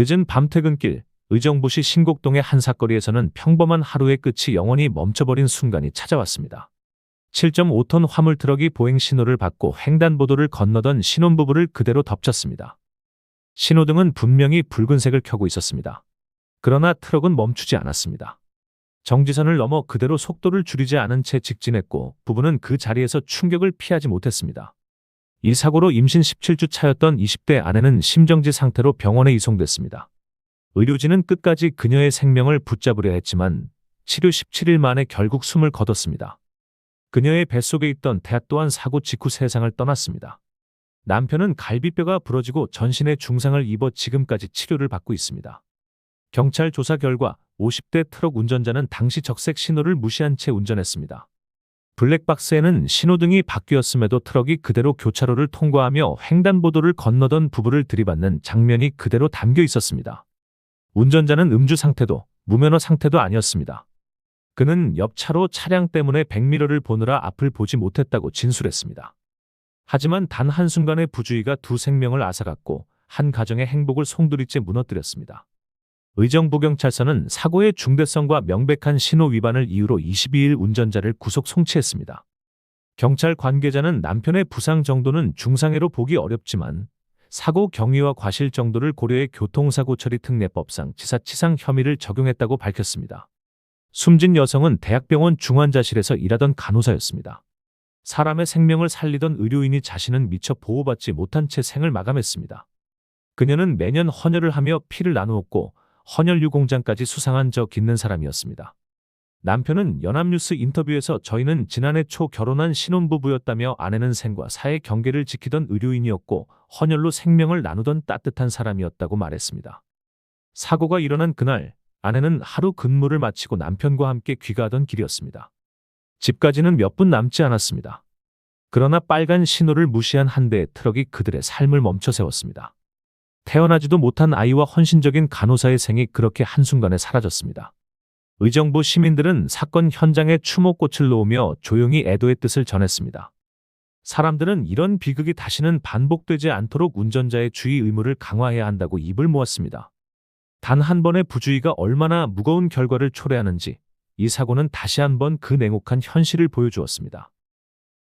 늦은 밤 퇴근길 의정부시 신곡동의 한 사거리에서는 평범한 하루의 끝이 영원히 멈춰버린 순간이 찾아왔습니다. 7.5톤 화물 트럭이 보행 신호를 받고 횡단보도를 건너던 신혼부부를 그대로 덮쳤습니다. 신호등은 분명히 붉은색을 켜고 있었습니다. 그러나 트럭은 멈추지 않았습니다. 정지선을 넘어 그대로 속도를 줄이지 않은 채 직진했고 부부는 그 자리에서 충격을 피하지 못했습니다. 이 사고로 임신 17주 차였던 20대 아내는 심정지 상태로 병원에 이송됐습니다. 의료진은 끝까지 그녀의 생명을 붙잡으려 했지만 치료 17일 만에 결국 숨을 거뒀습니다. 그녀의 뱃속에 있던 태아 또한 사고 직후 세상을 떠났습니다. 남편은 갈비뼈가 부러지고 전신에 중상을 입어 지금까지 치료를 받고 있습니다. 경찰 조사 결과 50대 트럭 운전자는 당시 적색 신호를 무시한 채 운전했습니다. 블랙박스에는 신호등이 바뀌었음에도 트럭이 그대로 교차로를 통과하며 횡단보도를 건너던 부부를 들이받는 장면이 그대로 담겨 있었습니다. 운전자는 음주 상태도 무면허 상태도 아니었습니다. 그는 옆 차로 차량 때문에 백미러를 보느라 앞을 보지 못했다고 진술했습니다. 하지만 단 한순간의 부주의가 두 생명을 앗아갔고 한 가정의 행복을 송두리째 무너뜨렸습니다. 의정부경찰서는 사고의 중대성과 명백한 신호 위반을 이유로 22일 운전자를 구속 송치했습니다. 경찰 관계자는 남편의 부상 정도는 중상해로 보기 어렵지만 사고 경위와 과실 정도를 고려해 교통사고 처리 특례법상 지사치상 혐의를 적용했다고 밝혔습니다. 숨진 여성은 대학병원 중환자실에서 일하던 간호사였습니다. 사람의 생명을 살리던 의료인이 자신은 미처 보호받지 못한 채 생을 마감했습니다. 그녀는 매년 헌혈을 하며 피를 나누었고 헌혈유 공장까지 수상한 적 있는 사람이었습니다. 남편은 연합뉴스 인터뷰에서 저희는 지난해 초 결혼한 신혼부부였다며 아내는 생과 사의 경계를 지키던 의료인이었고 헌혈로 생명을 나누던 따뜻한 사람이었다고 말했습니다. 사고가 일어난 그날 아내는 하루 근무를 마치고 남편과 함께 귀가하던 길이었습니다. 집까지는 몇 분 남지 않았습니다. 그러나 빨간 신호를 무시한 한 대의 트럭이 그들의 삶을 멈춰 세웠습니다. 태어나지도 못한 아이와 헌신적인 간호사의 생이 그렇게 한순간에 사라졌습니다. 의정부 시민들은 사건 현장에 추모꽃을 놓으며 조용히 애도의 뜻을 전했습니다. 사람들은 이런 비극이 다시는 반복되지 않도록 운전자의 주의 의무를 강화해야 한다고 입을 모았습니다. 단 한 번의 부주의가 얼마나 무거운 결과를 초래하는지 이 사고는 다시 한번 그 냉혹한 현실을 보여주었습니다.